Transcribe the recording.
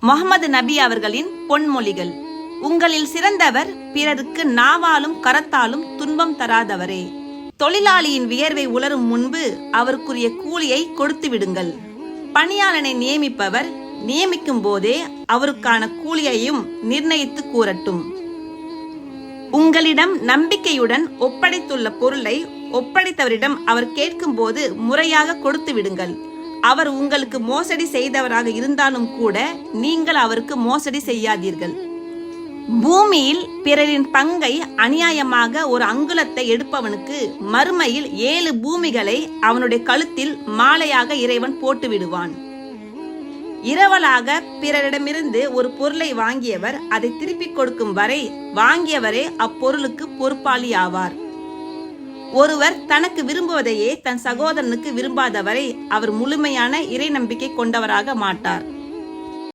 முகமது நபி அவர்களின் பொன்மொழிகள். உங்களில் சிறந்தவர் பிறருக்கு நாவாலும் கரத்தாலும் துன்பம் தராதவரே. தொழிலாளியின் வியர்வை உலரும் முன்பு அவருக்குரிய கூலியை கொடுத்து விடுங்கள். பணியாளனை நியமிப்பவர் நியமிக்கும் போதே அவருக்கான கூலியையும் நிர்ணயித்து கூறட்டும். உங்களிடம் நம்பிக்கையுடன் ஒப்படைத்துள்ள பொருளை ஒப்படைத்தவரிடம் அவர் கேட்கும்போது முறையாக கொடுத்து விடுங்கள். அவர் உங்களுக்கு மோசடி செய்தவராக இருந்தாலும் கூட நீங்கள் அவருக்கு மோசடி செய்யாதீர்கள். பூமியில் பிறரின் பங்கை அநியாயமாக ஒரு அங்குலத்தை எடுப்பவனுக்கு மறுமையில் ஏழு பூமிகளை அவனுடைய கழுத்தில் மாலையாக இறைவன் போட்டு விடுவான் இரவலாக பிறரிடமிருந்து ஒரு பொருளை வாங்கியவர் அதை திருப்பிக் கொடுக்கும் வரை வாங்கியவரே அப்பொருளுக்கு பொறுப்பாளி ஆவார் ஒருவர் தனக்கு விரும்புவதையே தன் சகோதரனுக்கு விரும்பாதவரை அவர் முழுமையான இறை நம்பிக்கை கொண்டவராக மாட்டார்.